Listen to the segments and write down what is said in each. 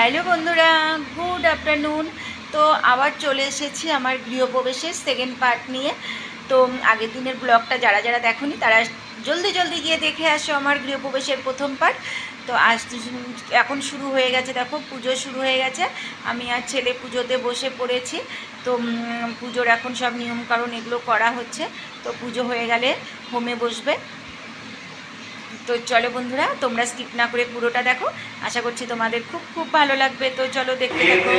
Hello বন্ধুরা, good afternoon. তো আবার চলে এসেছি আমার গৃহপ্রবেশের সেকেন্ড পার্ট নিয়ে। তো আগের দিনের ব্লগটা যারা যারা দেখোনি, তারা জলদি জলদি গিয়ে দেখে আসো আমার গৃহপ্রবেশের প্রথম পার্ট তো আজ এখন শুরু হয়ে গেছে, দেখো পুজো শুরু হয়ে গেছে। আমি আর ছেলে পুজোতে বসে পড়েছি। তো পুজোর এখন সব নিয়মকানুন এগুলো করা হচ্ছে। তো পুজো হয়ে গেলে হোমে বসবে। তো চলো বন্ধুরা তোমরা স্কিপ না করে পুরোটা দেখো। আশা করছি তোমাদের খুব খুব ভালো লাগবে। তো চলো দেখতে দেখো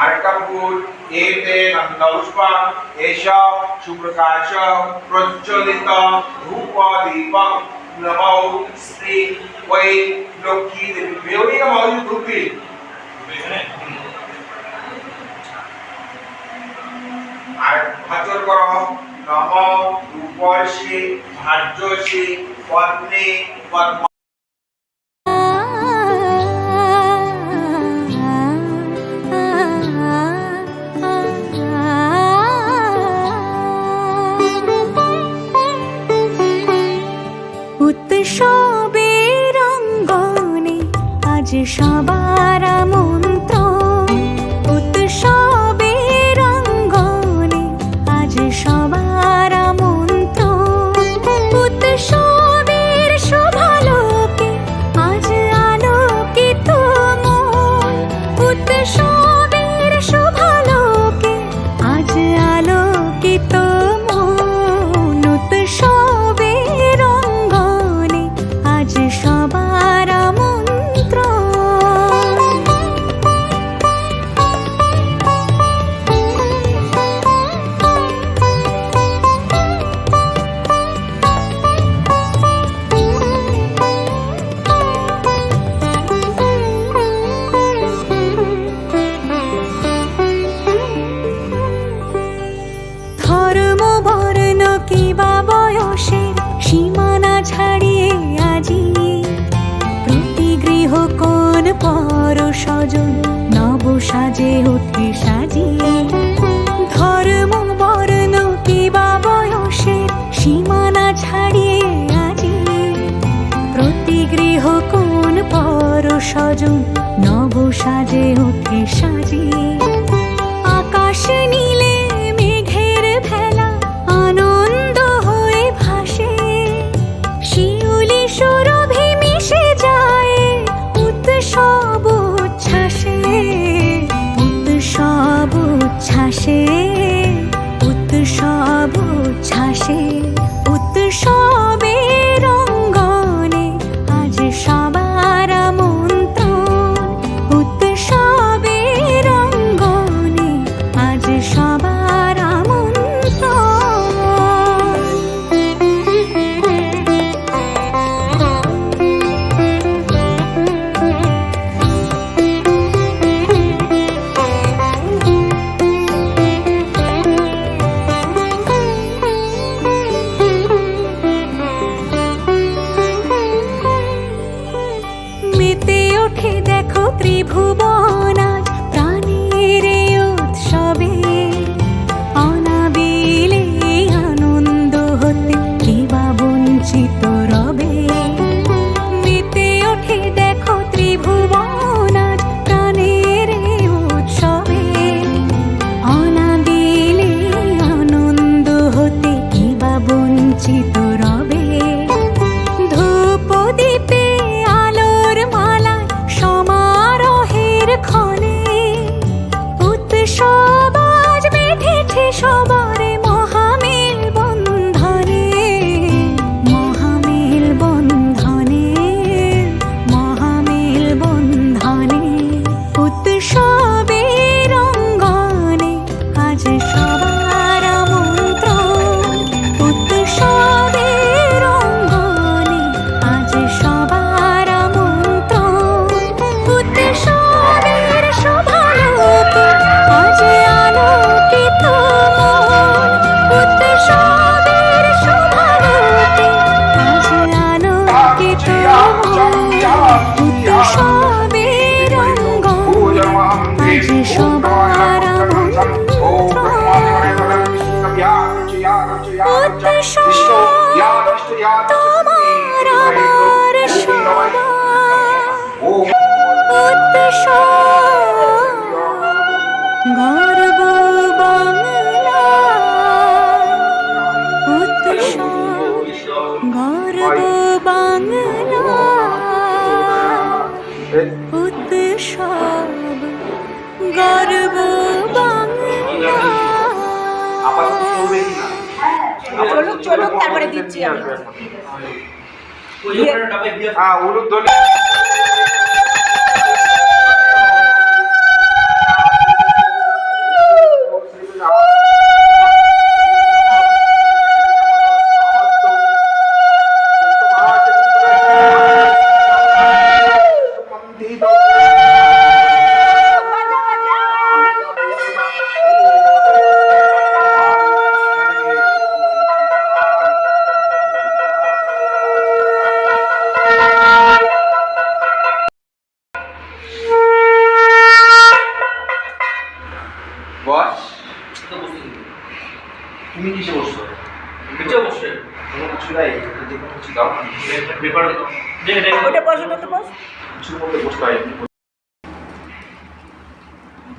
আরেকটা ফুল এতে নন্দপুষ্পা এসব সুপ্রকাশ প্রজ্বলিত ধূপ দীপ নমো শ্রী ওই লক্ষ্মী দেবী ধূপি নম রূপসী ভার্যসী পদ্মে পদ্ম। সবার মন্ত্র স্বজন নব সাজে ওঠে সাজিয়ে। ধর্ম বর্ণ কিবা বয়সের সীমানা ছাড়িয়ে আজি প্রতি গৃহ কোন পর স্বজন নব সাজে ওঠে সাজিয়ে। আকাশ নীলে মেঘের ভেলা আনন্দ হয়ে ভাসে। শিউলি সুরভি মিশে যায় উৎসব ত্রিভুবন সবার তোমার আমার সবার উৎসব চলুক তারপরে দিচ্ছি আমি। হ্যাঁ ওটা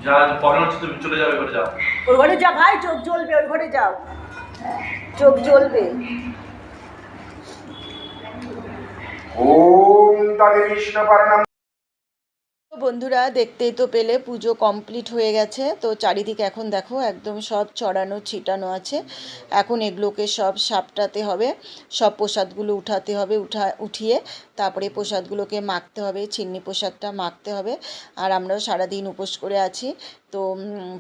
যা পরে হচ্ছে তুমি চলে যাবে করে যাও। ওর ঘরে যা ভাই চোখ জ্বলবে ওই ঘরে যাও। চোখ জ্বলবে। ওম তাদের বিষ্ণু পারণাম তো বন্ধুরা দেখতেই তো পেলে পুজো কমপ্লিট হয়ে গেছে। তো চারিদিকে এখন দেখো একদম সব চড়ানো, ছিটানো আছে। এখন এগুলোকে সব সাপটাতে হবে, সব প্রসাদগুলো উঠাতে হবে, উঠা, উঠিয়ে তারপরে প্রসাদগুলোকে মাখতে হবে, চিন্নি প্রসাদটা মাখতে হবে। আর আমরাও সারাদিন উপোস করে আছি, তো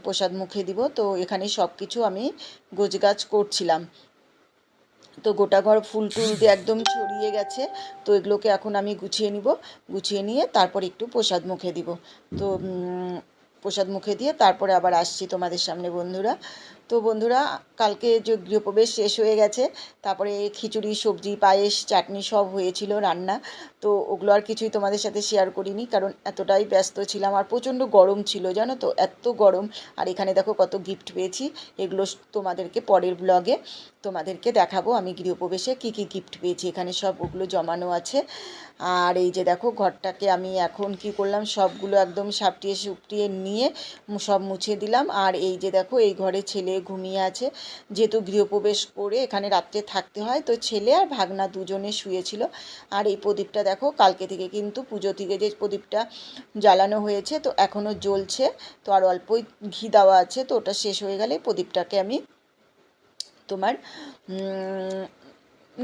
প্রসাদ মুখে দিব। তো এখানে সব কিছু আমি গোছগাছ করছিলাম। তো গোটা ঘর ফুল টুল দিয়ে একদম ছড়িয়ে গেছে। তো এগুলোকে এখন আমি গুছিয়ে নিব। গুছিয়ে নিয়ে তারপর একটু প্রসাদ মুখে দিব। তো প্রসাদ মুখে দিয়ে তারপরে আবার আসছি তোমাদের সামনে, বন্ধুরা। তো বন্ধুরা, কালকে যে গৃহপ্রবেশ শেষ হয়ে গেছে, তারপরে খিচুড়ি, সবজি, পায়েস, চাটনি সব হয়েছিল রান্না। তো ওগুলো আর কিছুই তোমাদের সাথে শেয়ার করিনি, কারণ এতটাই ব্যস্ত ছিলাম আর প্রচণ্ড গরম ছিল, জানো তো? এত গরম। আর এখানে দেখো কত গিফট পেয়েছি, এগুলো তোমাদেরকে পরের ব্লগে তোমাদেরকে দেখাবো। আমি গৃহপ্রবেশে কী কী গিফট পেয়েছি, এখানে সব ওগুলো জমানো আছে। আর এই যে দেখো, ঘরটাকে আমি এখন কি করলাম, সবগুলো একদম সাপটিয়ে সুপটিয়ে নিয়ে সব মুছে দিলাম। আর এই যে দেখো, এই ঘরে ছেলে ঘুমিয়ে আছে। যেহেতু গৃহপ্রবেশ করে এখানে রাত্রে থাকতে হয়, তো ছেলে আর ভাগনা দুজনে শুয়েছিল। আর এই প্রদীপটা দেখো, কালকে থেকে কিন্তু পুজো থেকে যে প্রদীপটা জ্বালানো হয়েছে, তো এখনও জ্বলছে। তো আর অল্পই ঘি দেওয়া আছে, তো ওটা শেষ হয়ে গেলে প্রদীপটাকে আমি তোমার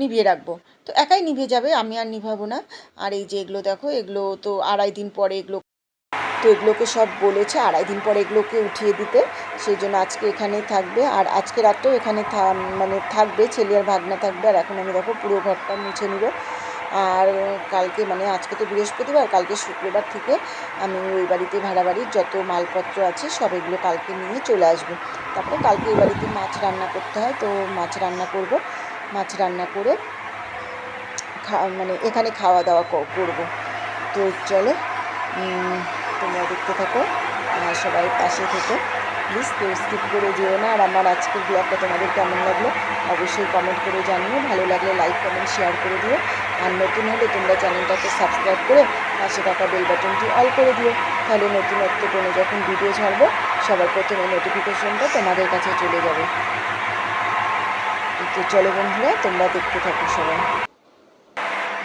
নিভিয়ে রাখব। তো একাই নিভে যাবে, আমি আর নিভাবো না। আর এই যে এগুলো দেখো, এগুলো তো আড়াই দিন পরে এগুলো তো এগুলোকে সব বলেছে আড়াই দিন পরে এগুলোকে উঠিয়ে দিতে। সেই জন্য আজকে এখানেই থাকবে। আর আজকে রাতটাও এখানে মানে থাকবে, ছেলে আর ভাগনা থাকবে। আর এখন আমি দেখো পুরো ঘরটা মুছে নিব। আর কালকে মানে আজকে তো বৃহস্পতিবার, কালকে শুক্রবার থেকে আমি ওই বাড়িতে ভাড়া বাড়ির যত মালপত্র আছে সব এগুলো কালকে নিয়ে চলে আসব। তারপরে কালকে ওই বাড়িতে মাছ রান্না করতে হয়, তো মাছ রান্না করব। মাছ রান্না করে মানে এখানে খাওয়া দাওয়া করব। তো চলো তোমরা দেখতে থাকো সবাই পাশে থেকো। প্লিজ কেউ স্কিপ করে যেও না। আর আমার আজকের ব্লগটা তোমাদের কেমন লাগল অবশ্যই কমেন্ট করে জানিও। ভালো লাগলে লাইক কমেন্ট শেয়ার করে দিও। আর নতুন হলে তোমরা চ্যানেলটাকে সাবস্ক্রাইব করে পাশে থাকা বেল বাটনটি অল করে দিও। তাহলে নতুনত্ব কোনো যখন ভিডিও ছাড়বো, সবার প্রথমে নোটিফিকেশনটা তোমাদের কাছে চলে যাবে। তো চলো বন্ধুরা, তোমরা দেখতে থাকো সবাই।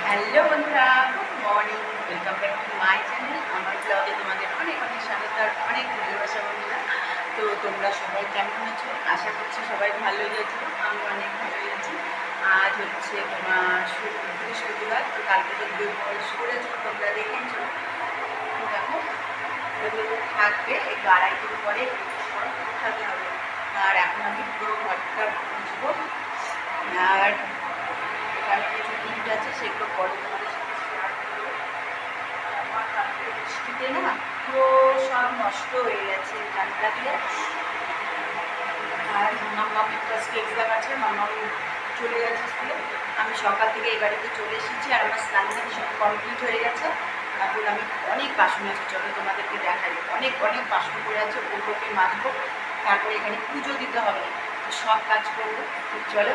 হ্যালো বন্ধুরা good morning welcome back to my channel আমার ব্লগে তোমাদের অনেক অনেক স্বাগত আর অনেক ভালোবাসা বন্ধুরা। তো তোমরা সবাই কেমন আছো? আশা করছি সবাই ভালোই আছো আমি অনেক ভালোই আছি। আজ হচ্ছে তোমার বৃহস্পতিবার, তো কালকে তো বয়স করেছ তোমরা দেখেছ। দেখো এগুলো থাকবে, একটু আড়াই দিন পরে একটু থাকতে হবে। আর এখন আমি পুরো ঘরটা বুঝব আর এখানে কিছু গিফট আছে, সেগুলো পরে তোমাদের সাথে শেয়ার বৃষ্টিতে না পুরো সব নষ্ট হয়ে গেছে জানলা দিয়ে। আর মাম্মাম আজকে এক্সাম আছে মাম্মাম চলে গেছে স্কুলে আমি সকাল থেকে এই বাড়িতে চলে এসেছি আর আমার স্নান সব কমপ্লিট হয়ে গেছে। তারপর আমি অনেক বাসন আছে, চলো তোমাদেরকে দেখাই। অনেক অনেক বাসন পড়ে আছে, ওগুলোকে মাজবো। তারপরে এখানে পুজো দিতে হবে। সব কাজ করব। চলো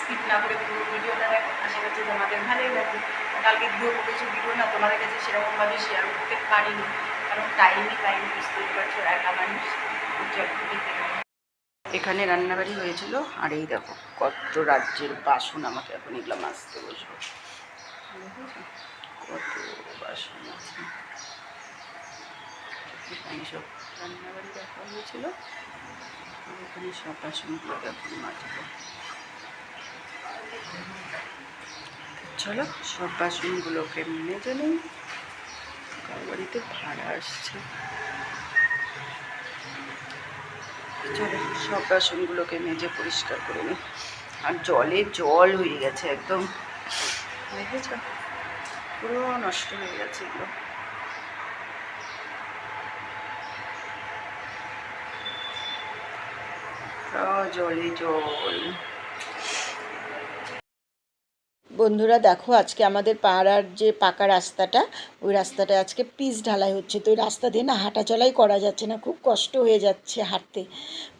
স্কিপ না করে পুরো ভিডিওটা দেখো। আশা করছি তোমাদের ভালোই লাগবে। কালকে গৃহ প্রবেশ ভিডিও না, তোমাদের কাছে সেরকমভাবে শেয়ার করতে পারিনি। কারণ টাইমই পাইনি, বুঝতেই পারছ, একা মানুষ। এখানে রান্নাবাড়ি হয়েছিল, আর এই দেখো, কত রাজ্যের বাসন আমাকে এখন এগুলো মাজতে বসবো। কত বাসন আছে। রান্নাবাড়ি দেখা হয়েছিল। এখানে সব বাসনগুলো এখন মাজবো। চলো, সব বাসনগুলোকে মেজে নিই। বাড়িতে ভাড়া আসছে। চলো, সব বাসনগুলোকে মেজে পরিষ্কার করে নিই। আর জলে জল হয়ে গেছে একদম। দেখেছ? পুরো নষ্ট হয়ে গেছে এগুলো। জলে জল। বন্ধুরা, দেখো আজকে আমাদের পাড়ার যে পাকা রাস্তাটা, ওই রাস্তাটা আজকে পিচ ঢালাই হচ্ছে। তো ওই রাস্তা দিয়ে না হাঁটা চলাই করা যাচ্ছে না, খুব কষ্ট হয়ে যাচ্ছে হাঁটতে।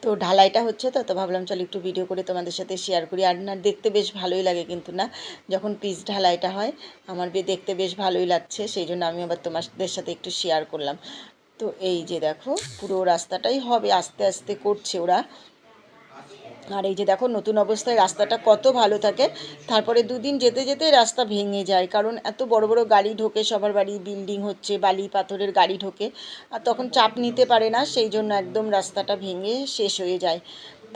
তো ঢালাইটা হচ্ছে তো তো ভাবলাম চল একটু ভিডিও করে তোমাদের সাথে শেয়ার করি। আর না, দেখতে বেশ ভালোই লাগে কিন্তু না, যখন পিচ ঢালাইটা হয়, আমার বে দেখতে বেশ ভালোই লাগছে, সেই জন্য আমি আবার তোমাদের সাথে একটু শেয়ার করলাম। তো এই যে দেখো, পুরো রাস্তাটাই হবে, আস্তে আস্তে করছে ওরা। আর এই যে দেখো, নতুন অবস্থায় রাস্তাটা কত ভালো থাকে। তারপরে দুদিন যেতে যেতে রাস্তা ভেঙে যায়, কারণ এত বড় বড় গাড়ি ঢোকে, সবার বাড়ি বিল্ডিং হচ্ছে, বালি পাথরের গাড়ি ঢোকে, আর তখন চাপ নিতে পারে না, সেই জন্য একদম রাস্তাটা ভেঙে শেষ হয়ে যায়।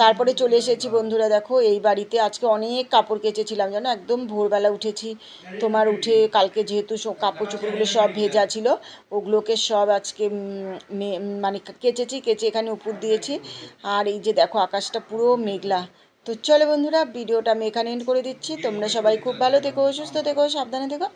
তারপরে চলে এসেছি বন্ধুরা, দেখো এই বাড়িতে আজকে অনেক কাপড় কেচেছিলাম, জানো? একদম ভোরবেলা উঠেছি, তোমার উঠে কালকে যেহেতু কাপড় চোপড়গুলো সব ভেজা ছিল, ওগুলোকে সব আজকে মানে কেচেছি, কেচে এখানে উপর দিয়েছি, আর এই যে দেখো আকাশটা পুরো মেঘলা। তো চলো বন্ধুরা, ভিডিওটা আমি এখানে এন্ড করে দিচ্ছি, তোমরা সবাই খুব ভালো থেকো, সুস্থ থেকো, সাবধানে থেকো।